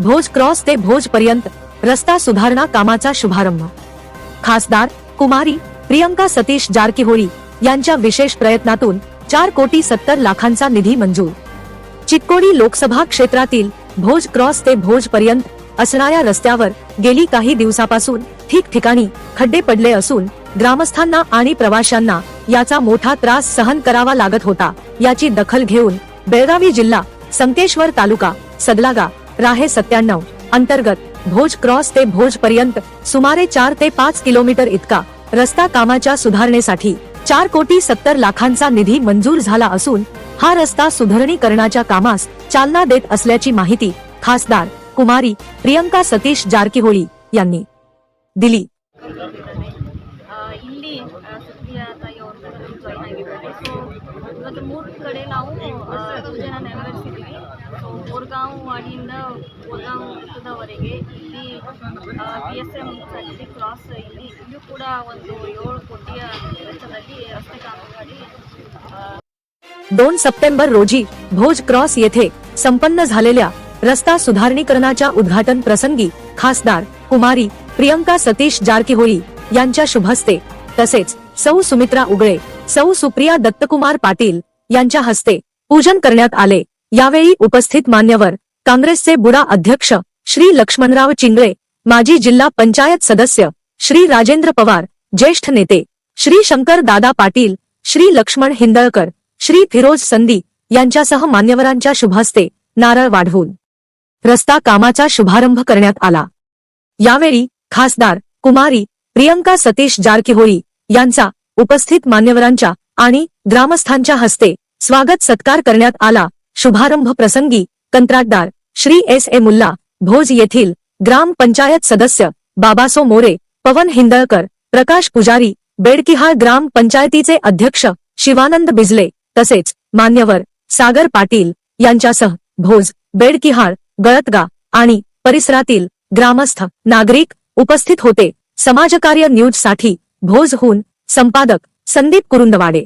Bhoj cross ते भोज पर्यंत रस्ता सुधारणा कामाचा शुभारंभ. खासदार कुमारी प्रियंका सतीश जारकीहोळी यांच्या विशेष प्रयत्नातून चार कोटी सत्तर लाखांचा निधी मंजूर. चिक्कोडी लोकसभा क्षेत्रातील भोज क्रॉस ते भोज पर्यंत असणाऱ्या रस्त्यावर गेली काही दिवसापासून ठिकठिकाणी खड्डे पडले असून ग्रामस्थांना आणि प्रवाशांना याचा मोठा त्रास सहन करावा लागत होता याची दखल घेऊन बेळगावी जिल्हा संकेश्वर तालुका सदलागा राहे सत्त्याण्णव अंतर्गत भोज क्रॉस ते भोज पर्यंत सुमारे चार ते पाच किलोमीटर इतका रस्ता कामाच्या सुधारणेसाठी चार कोटी सत्तर लाखांचा निधी मंजूर झाला असून हा रस्ता सुधारणीकरणाच्या कामास चालना देत असल्याची माहिती खासदार कुमारी प्रियंका सतीश जारकीहोळी यांनी दिली ಆ, ಇಲ್ಲಿ ಆ, ಸುಪ್ರಿಯಾ ತಾಯಿ ಅವ್ರ ಜಾಯಿನ್ ಆಗಿದ್ದಾರೆ ಸೊ ಇವತ್ತು ಮೂರು ಕಡೆ ನಾವು ಆ, ಹತ್ತು ಜನ ನೆರವೇರಿಸಿದ್ದೀವಿ ಸೊ ಬೋರ್ಗಾಂವ್ ವಾಡಿಯಿಂದ ಬೋರ್ಗಾಂವ್ ವೃತ್ತದವರೆಗೆ ಇಲ್ಲಿ B S M factory cross ಇಲ್ಲಿ ಇಲ್ಲೂ ಕೂಡ ಒಂದು ಏಳು ಕೋಟಿಯ ವೆಚ್ಚದಲ್ಲಿ ರಸ್ತೆ ಕಾಮಗಾರಿ ಆ, दोन सप्टेंबर रोजी भोज क्रॉस येथे संपन्न झालेल्या रस्ता सुधारणीकरणाच्या उद्घाटन प्रसंगी खासदार कुमारी प्रियंका सतीश जारकीहोळी यांच्या शुभहस्ते तसेच सौ सुमित्रा उगळे सौ सुप्रिया दत्तकुमार पाटील यांच्या हस्ते पूजन करण्यात आले यावेळी उपस्थित मान्यवर काँग्रेसचे बुडा अध्यक्ष श्री लक्ष्मणराव चिंगळे माजी जिल्हा पंचायत सदस्य श्री राजेंद्र पवार ज्येष्ठ नेते श्री शंकर दादा पाटील श्री लक्ष्मण हिंदळकर श्री फिरोज संदी यांच्यासह मान्यवरांच्या शुभास्ते नारळ वाढवून रस्ता कामाचा शुभारंभ करण्यात आला. यावेळी खासदार कुमारी प्रियंका सतीश जारकीहोळी यांचा उपस्थित मान्यवरांच्या आणि ग्रामस्थांच्या हस्ते स्वागत सत्कार करण्यात आला. शुभारंभ प्रसंगी कंत्राटदार श्री एस ए मुल्ला भोज येथील ग्राम पंचायत सदस्य बाबासो मोरे पवन हिंदळकर प्रकाश पुजारी बेडकिहाळ ग्राम पंचायतीचे अध्यक्ष शिवानंद बिजले तसेच मान्यवर सागर पाटील यांच्यासह भोज बेडकिहाळ गळतगा आणि परिसरातील ग्रामस्थ नागरिक उपस्थित होते. समाजकार्य न्यूजसाठी भोजहून संपादक संदीप कुरुंदवाडे.